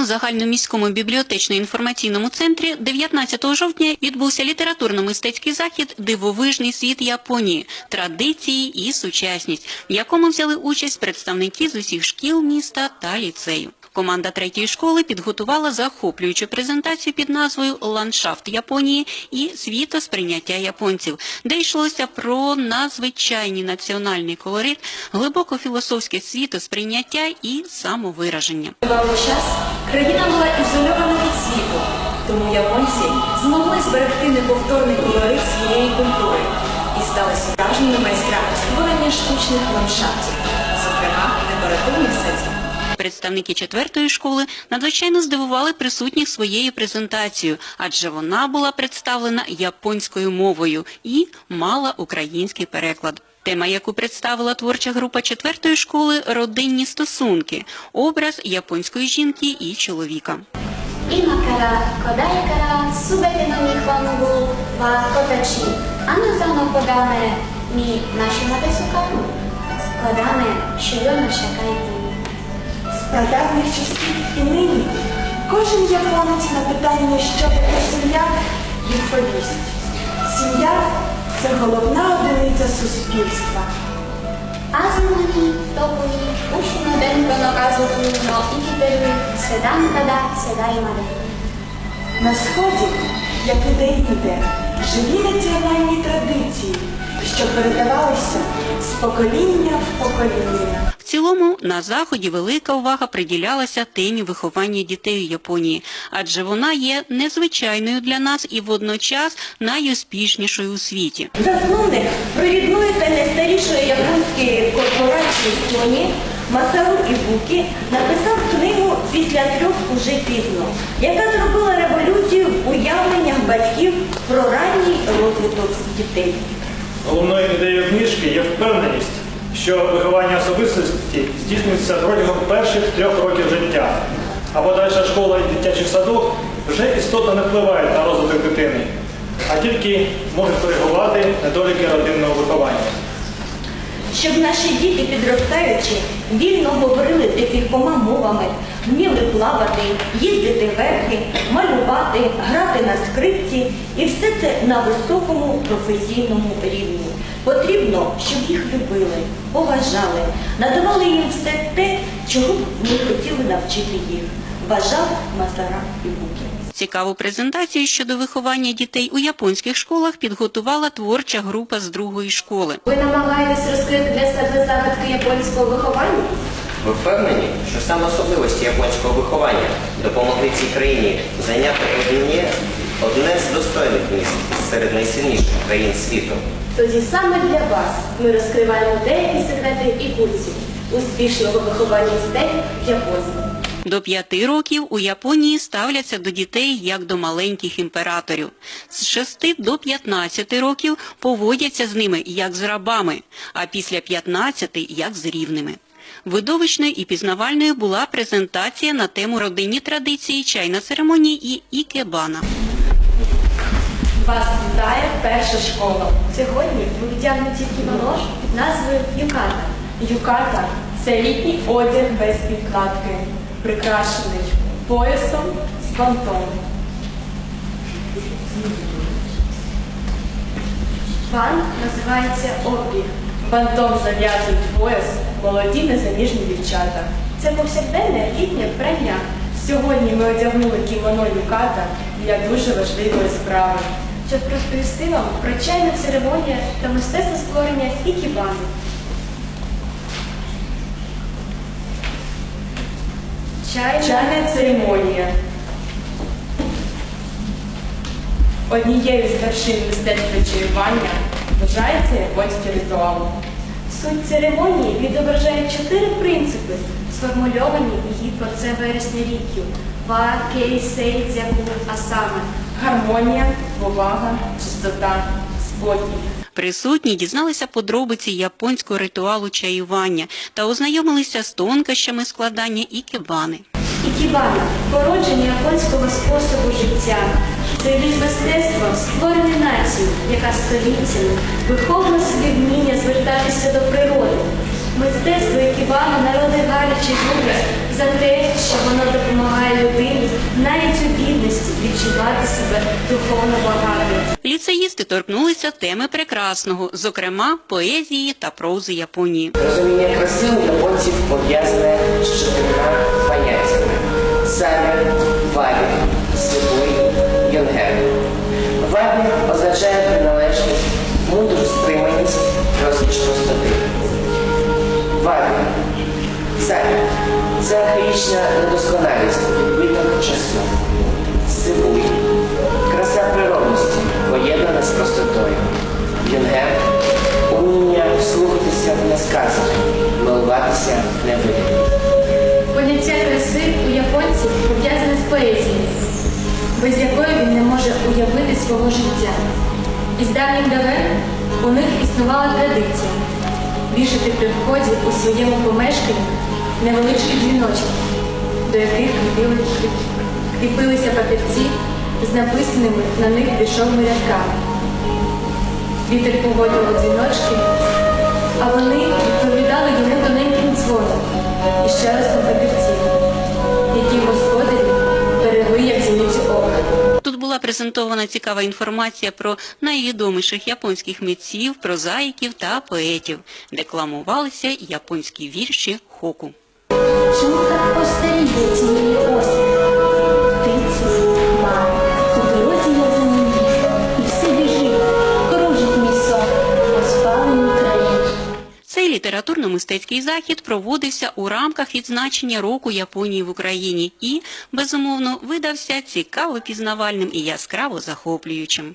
Японському загальноміському бібліотечно-інформаційному центрі 19 жовтня відбувся літературно-мистецький захід Дивовижний світ Японії, традиції і сучасність, в якому взяли участь представники з усіх шкіл міста та ліцею. Команда третьої школи підготувала захоплюючу презентацію під назвою Ландшафт Японії і світосприйняття японців, де йшлося про надзвичайний національний колорит, глибоко філософське світосприйняття і самовираження. Країна була ізольована від світу, тому японці змогли зберегти неповторний колорит своєї культури і стали справжніми майстрами створення штучних ландшафтів, зокрема декоративних садів представники четвертої школи надзвичайно здивували присутніх своєю презентацією, адже вона була представлена японською мовою і мала український переклад. Тема, яку представила творча група четвертої школи родинні стосунки, образ японської жінки і чоловіка. Ми наші матисукану складами щодо на прадавніх часів і нині кожен японець на питання, що таке сім'я, відповість. Сім'я це головна одиниця суспільства. Азмуки, топові, учно день пронаказували но ікітері, седан тада, седай мари. На сході, як і де інде, живі національні традиції, що передавалися з покоління в покоління. В цілому на заході велика увага приділялася темі виховання дітей у Японії, адже вона є незвичайною для нас і водночас найуспішнішою у світі. Засновник провідної та найстарішої японської корпорації Sony Масару Ібукі написав книгу після трьох уже пізно, яка зробила революцію в уявленнях батьків про ранній розвиток дітей. Головною ідеєю книжки є впевненість, що виховання особистості здійснюється протягом перших трьох років життя, а подальша школа і дитячий садок вже істотно не впливають на розвиток дитини, а тільки можуть коригувати недоліки родинного виховання. Щоб наші діти, підростаючи, вільно говорили декількома мовами, вміли плавати, їздити верхи, малювати, грати на скрипці і все це на високому професійному рівні. Потрібно, щоб їх любили, поважали, надавали їм все те, чого б ми хотіли навчити їх. Вважав Масара Ібукі. Цікаву презентацію щодо виховання дітей у японських школах підготувала творча група з другої школи. Ви намагаєтесь розкрити для себе загадки японського виховання? Ви впевнені, що саме особливості японського виховання допомогли цій країні зайняти одне, одне з достойних місць серед найсильніших країн світу? Тоді саме для вас ми розкриваємо деякі секрети і курсів успішного виховання дітей в Японії. До п'яти років у Японії ставляться до дітей як до маленьких імператорів. З 6 до 15 років поводяться з ними як з рабами, а після 15 як з рівними. Видовищною і пізнавальною була презентація на тему родинні традиції, чайна церемонія і ікебана. Вас вітає перша школа. Сьогодні ви вдягнуті кімоно назвою Юката. Юката це літній одяг без підкладки, прикрашений поясом з бантом. Бант називається обіг. Бантом зав'язують пояс молоді незаміжні дівчата. Це повсякденне літнє вбрання. Сьогодні ми одягнули кімоно Юката для дуже важливої справи. Щоб розповісти вам про чайну церемонію та мистецтво створення ікібани. Чайна церемонія. Однією з вершин мистецтва чаювання вважається японський ритуал. Суть церемонії відображає чотири принципи, сформульовані її про це вересня рік'ю. Ва, кей, сей, дзяку, а саме гармонія, повага, чистота, спокій. Присутні дізналися подробиці японського ритуалу чаювання та ознайомилися з тонкощами складання ікебани. Ікібана породження японського способу життя. Це від мистецтва створений націю, яка століттями виховує собі вміння звертатися до природи. Мистецтво Ікібана народи гарячий образ за те, що воно допомагає людині духовно багатий. Ліцеїсти торкнулися теми прекрасного, зокрема поезії та прози Японії. Розуміння краси у японців пов'язане з чотирма поняттями самі, вабі, сибуй, йонген. Вабі означає приналежність, мудру стриманість, розкіш простоти. Вабі. Самі. Це архаїчна недосконалість, відбиток часу. Сибуй. Краса природності, поєднана з простотою. Юнген уміння вслухатися в несказане, милуватися невидимим. Поняття краси у японців пов'язане з поезією, без якої він не може уявити свого життя. Із давніх давен у них існувала традиція вішати при вході у своєму помешканні невеличкі дзвіночки, до яких кріпили- кріпилися папірці з написаними на них віршовими рядками. Вітер поводив у дзвіночки, а вони відповідали йому тоненьким дзвоном і ще раз на папірці, які господарі берегли як зіницю ока. Тут була презентована цікава інформація про найвідоміших японських митців, прозаїків та поетів. Декламувалися японські вірші хоку. Чому так постаріє цієї осені? Цей літературно-мистецький захід проводився у рамках відзначення року Японії в Україні і, безумовно, видався цікаво пізнавальним і яскраво захоплюючим.